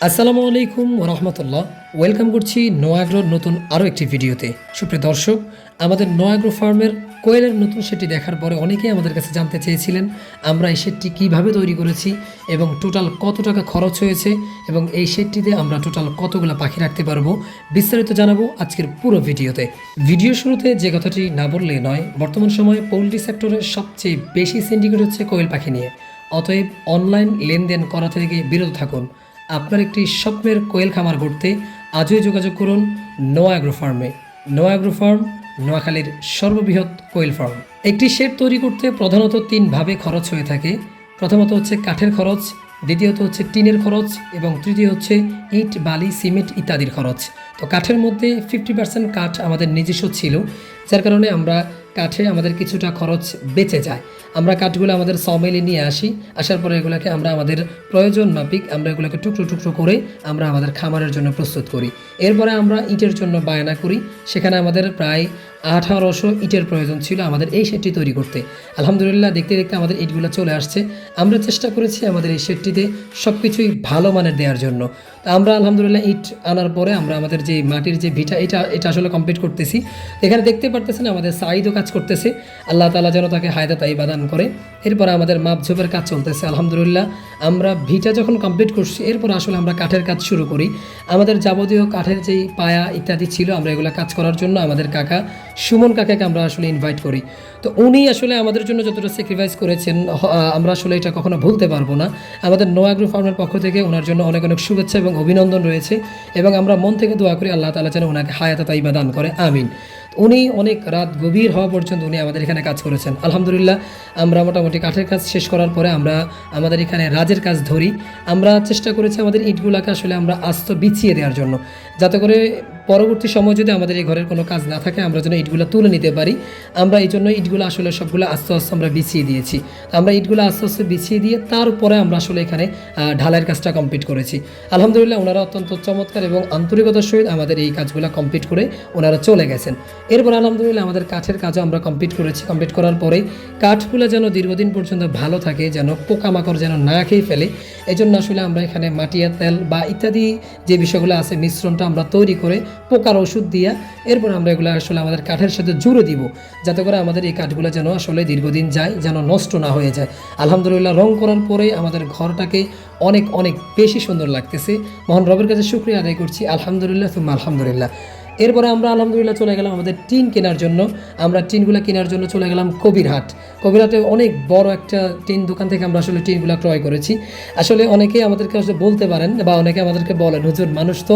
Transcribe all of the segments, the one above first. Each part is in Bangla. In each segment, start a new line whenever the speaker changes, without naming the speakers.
আসসালামু আলাইকুম রহমতুল্লাহ ওয়েলকাম করছি নোয়াগ্রোর নতুন আরও একটি ভিডিওতে। সুপ্রিয় দর্শক, আমাদের নোয়াগ্রো ফার্মের কোয়েলের নতুন সেটটি দেখার পরে অনেকেই আমাদের কাছে জানতে চেয়েছিলেন, আমরা এই সেটটি কীভাবে তৈরি করেছি এবং টোটাল কত টাকা খরচ হয়েছে এবং এই সেটটিতে আমরা টোটাল কতগুলো পাখি রাখতে পারব, বিস্তারিত জানাব আজকের পুরো ভিডিওতে। ভিডিও শুরুতে যে কথাটি না বললে নয়, বর্তমান সময়ে পোলট্রি সেক্টরের সবচেয়ে বেশি সিন্ডিকেট হচ্ছে কোয়েল পাখি নিয়ে। অতএব অনলাইন লেনদেন করা থেকে বিরত থাকুন। আপনার একটি স্বপ্নের কোয়েল খামার করতে আজই যোগাযোগ করুন নো অ্যাগ্রো ফার্মে। নো অ্যাগ্রো ফার্ম, নোয়াখালীর সর্ববৃহৎ কোয়েল ফার্ম। একটি শেড তৈরি করতে প্রধানত তিনভাবে খরচ হয়ে থাকে। প্রথমত হচ্ছে কাঠের খরচ, দ্বিতীয়ত হচ্ছে টিনের খরচ এবং তৃতীয় হচ্ছে ইট, বালি, সিমেন্ট ইত্যাদির খরচ। তো কাঠের মধ্যে ফিফটি পার্সেন্ট কাঠ আমাদের নিজস্ব ছিল, যার কারণে আমরা কাঠে আমাদের কিছুটা খরচ বেঁচে যায়। আমরা কাঠগুলো আমাদের সমেলে নিয়ে আসি, আসার পরে এগুলোকে আমরা আমাদের প্রয়োজন মাপিক আমরা এগুলোকে টুকরো টুকরো করে আমরা আমাদের খামারের জন্য প্রস্তুত করি। এরপরে আমরা ইটের জন্য বায়না করি, সেখানে আমাদের প্রায় আঠারোশো ইটের প্রয়োজন ছিল আমাদের এই শেডটি তৈরি করতে। আলহামদুলিল্লাহ, দেখতে দেখতে আমাদের ইটগুলো চলে আসছে। আমরা চেষ্টা করেছি আমাদের এই শেডটিতে সব কিছুই ভালো মানের দেওয়ার জন্য। তা আমরা আলহামদুলিল্লাহ ইট আনার পরে আমরা আমাদের যে মাটির যে ভিটা, এটা এটা আসলে কমপ্লিট করতেছি। এখানে দেখতে পারতেছেন আমাদের সাইদও কাজ করতেছে। আল্লাহ তালা যেন তাকে হায়দা তাই বাদান করে। এরপর আমাদের মাপঝোপের কাজ চলতেছে, আলহামদুলিল্লাহ। আমরা ভিটা যখন কমপ্লিট করছি, এরপর আসলে আমরা কাঠের কাজ শুরু করি। আমাদের যাবতীয় কাঠের যেই পায়া ইত্যাদি ছিল, আমরা এগুলো কাজ করার জন্য আমাদের কাকা সুমন কাকাকে আমরা আসলে ইনভাইট করি। তো উনি আসলে আমাদের জন্য যতটা স্যাক্রিফাইস করেছেন আমরা আসলে এটা কখনো ভুলতে পারব না। আমাদের নোয়াগ্রো ফার্মের পক্ষ থেকে ওনার জন্য অনেক অনেক শুভেচ্ছা এবং অভিনন্দন রয়েছে এবং আমরা মন থেকে দোয়া করি আল্লাহ তালা যেন ওনাকে হায়াত তাইবা দান করে। আমিন। উনি অনেক রাত গভীর হওয়া পর্যন্ত উনি আমাদের এখানে কাজ করেছেন। আলহামদুলিল্লাহ, আমরা মোটামুটি কাঠের কাজ শেষ করার পরে আমরা আমাদের এখানে রাজের কাজ ধরি। আমরা চেষ্টা করেছি আমাদের ইটগুলাকে আসলে আমরা আস্ত বিছিয়ে দেওয়ার জন্য। যাতে করে পরবর্তী সময় যদি আমাদের এই ঘরের কোনো কাজ না থাকে, আমরা যেন ইটগুলো তুলে নিতে পারি। আমরা এই জন্য ইটগুলো আসলে সবগুলো আস্তে আস্তে আমরা বিছিয়ে দিয়েছি। আমরা ইটগুলো আস্তে আস্তে বিছিয়ে দিয়ে তারপরে আমরা আসলে এখানে ঢালাইয়ের কাজটা কমপ্লিট করেছি। আলহামদুলিল্লাহ, ওনারা অত্যন্ত চমৎকার এবং আন্তরিকতার সহিত আমাদের এই কাজগুলো কমপ্লিট করে ওনারা চলে গেছেন। এরপর আলহামদুলিল্লাহ, আমাদের কাঠের কাজও আমরা কমপ্লিট করেছি। কমপ্লিট করার পরে কাঠগুলো যেন দীর্ঘদিন পর্যন্ত ভালো থাকে, যেন পোকামাকড় যেন না খেয়ে ফেলে এই জন্য আসলে আমরা এখানে মাটিয়া তেল বা ইত্যাদি যে বিষয়গুলো আছে, মিশ্রণটা আমরা তৈরি করে পোকার ওষুধ দিয়া এরপর আমরা এগুলো আসলে আমাদের কাঠের সাথে জুড়ে দিব। যাতে করে আমাদের এই কাঠগুলো যেন আসলে দীর্ঘদিন যায়, যেন নষ্ট না হয়ে যায়। আলহামদুলিল্লাহ, রং করার পরে আমাদের ঘরটাকে অনেক অনেক বেশি সুন্দর লাগতেছে। মহান রবের কাছে শুক্রিয়া আদায় করছি। আলহামদুলিল্লাহ তুমি আলহামদুলিল্লাহ। এরপরে আমরা আলহামদুলিল্লাহ চলে গেলাম আমাদের টিন কেনার জন্য। আমরা টিনগুলো কেনার জন্য চলে গেলাম কবিরহাট। কবিরহাটে অনেক বড় একটা টিন দোকান থেকে আমরা আসলে টিনগুলো ক্রয় করেছি। আসলে অনেকেই আমাদেরকে আসলে বলতে পারেন বা অনেকে আমাদেরকে বলেন, হুজুর, মানুষ তো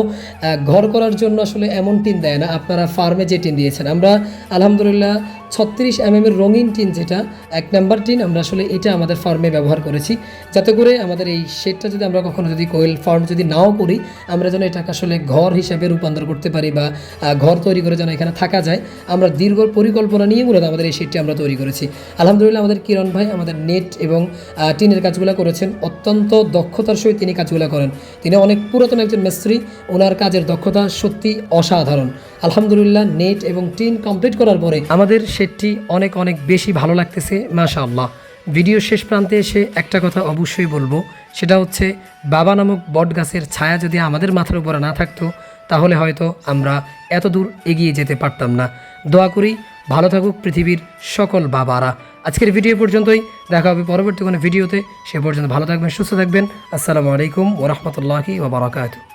ঘর করার জন্য আসলে এমন টিন দেয় না। আপনারা ফার্মে যে টিন দিয়েছেন। আমরা আলহামদুলিল্লাহ ছত্রিশ এম এর রঙিন টিন যেটা, এক নাম্বার টিন আমরা আসলে এটা আমাদের ফার্মে ব্যবহার করেছি। যাতে করে আমাদের এই শেডটা যদি আমরা কখনো যদি কোয়েল ফার্ম যদি নাও করি, আমরা যেন এটাকে আসলে ঘর হিসাবে রূপান্তর করতে পারি বা ঘর তৈরি করে যেন এখানে থাকা যায়। আমরা দীর্ঘ পরিকল্পনা নিয়ে মূলত আমাদের এই শেডটি আমরা তৈরি করেছি। আলহামদুলিল্লাহ আমাদের কিরণ ভাই আমাদের নেট এবং টিনের কাজগুলো করেছেন। অত্যন্ত দক্ষতার সহিত তিনি কাজগুলো করেন। তিনি অনেক পুরাতন একজন মিস্ত্রি। ওনার কাজের দক্ষতা সত্যি অসাধারণ। আলহামদুলিল্লাহ নেট এবং টিন কমপ্লিট করার পরে আমাদের শেডটি অনেক অনেক বেশি ভালো লাগতেছে মাশা আল্লাহ ভিডিও শেষ প্রান্তে এসে একটা কথা অবশ্যই বলব। সেটা হচ্ছে বাবা নামক বট গাছের ছায়া যদি আমাদের মাথার উপরে না থাকতো তাহলে হয়তো আমরা এত দূর এগিয়ে যেতে পারতাম না। দোয়া করি, ভালো থাকুক পৃথিবীর সকল বাবারা। আজকের ভিডিও পর্যন্তই। দেখা হবে পরবর্তী কোনো ভিডিওতে। সে পর্যন্ত ভালো থাকবেন, সুস্থ থাকবেন। আসসালামু আলাইকুম ওরহমতুল্লাহি ওবরাকাতু